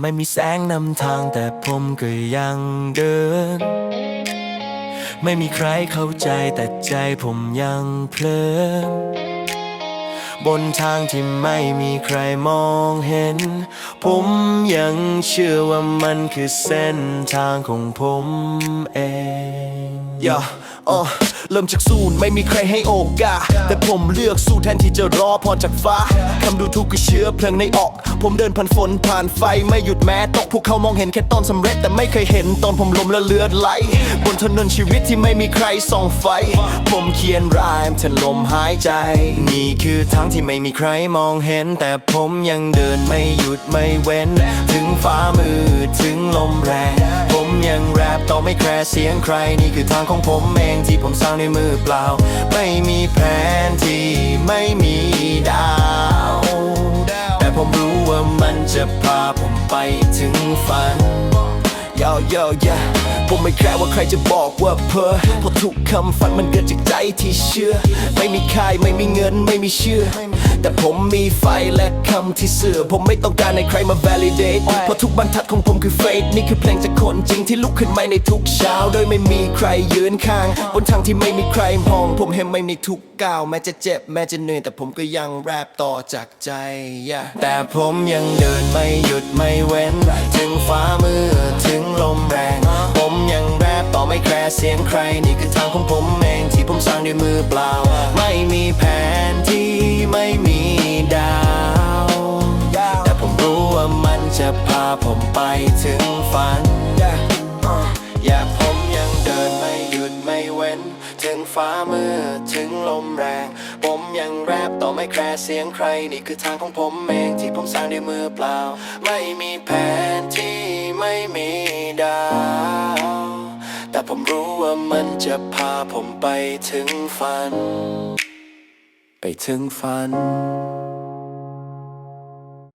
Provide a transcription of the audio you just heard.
ไม่มีแสงนำทางแต่ผมก็ยังเดิน ไม่มีใครเข้าใจแต่ใจผมยังเพลินบนทางที่ไม่มีใครมองเห็น ผมยังเชื่อว่ามันคือเส้นทางของผมเอง อย่าอ๋อเริ่มจากศูนย์ไม่มีใครให้โอกาส แต่ผมเลือกสู้แทนที่จะรอพรจากฟ้าคำดูถูกก็เชื้อเพลิงในออก ผมเดินผ่านฝนผ่านไฟไม่หยุดแม้ตกพวกเขามองเห็นแค่ตอนสำเร็จ แต่ไม่เคยเห็นตอนผมล้มและเลือดไหล บนถนนชีวิตที่ไม่มีใครส่องไฟ ผมเขียนรายแทนลมหายใจ นี่คือทางที่ไม่มีใครมองเห็น แต่ผมยังเดินไม่หยุดไม่เว้น ถึงฟ้ามืดถึงลมแรง งแรปต่อไม่แคร์เสียงใครนี่คือทางของผมเองที่ผมสร้างด้วยมือเปล่า ไม่มีแผนที่ไม่มีดาว แต่ผมรู้ว่ามันจะพาผมไปถึงฝันยาวยาวยาผมไม่แคร์ว่าใครจะบอกว่าเพ้อเพราะทุกคำฝันมันเกิดจากใจที่เชื่อ ไม่มีค่ายไม่มีเงินไม่มีเชื่อ แต่ผมมีไฟและคำที่เสื่อ ผมไม่ต้องการให้ใครมา validate เพราะทุกบรรทัดของผมคือเฟซนี่คือเพลงจากคนจริงที่ลุกขึ้นมาในทุกเช้า โดยไม่มีใครยืนข้าง บนทางที่ไม่มีใครมอง ผมเห็นไม่ในทุกก้าวแม้จะเจ็บแม้จะเหนื่อยแต่ผมก็ยังแรปต่อจากใจ yeah แต่ผมยังเดินไม่หยุดไม่เว้น ถึงฟ้ามือถึงลมแรง ผมยังแรปต่อไม่แคร์เสียงใคร นี่คือทางของผมเองที่ผมสร้างด้วยมือเปล่า ไม่มีแผนที่ มันจะพาผมไปถึงฝันอย่าผมยังเดินไม่หยุดไม่เว้น ถึงฟ้ามือถึงลมแรง ผมยังแรปต่อไม่แคร์เสียงใคร นี่คือทางของผมเองที่ผมสร้างด้วยมือเปล่า ไม่มีแผนที่ไม่มีดาว แต่ผมรู้ว่ามันจะพาผมไปถึงฝัน ไปถึงฝัน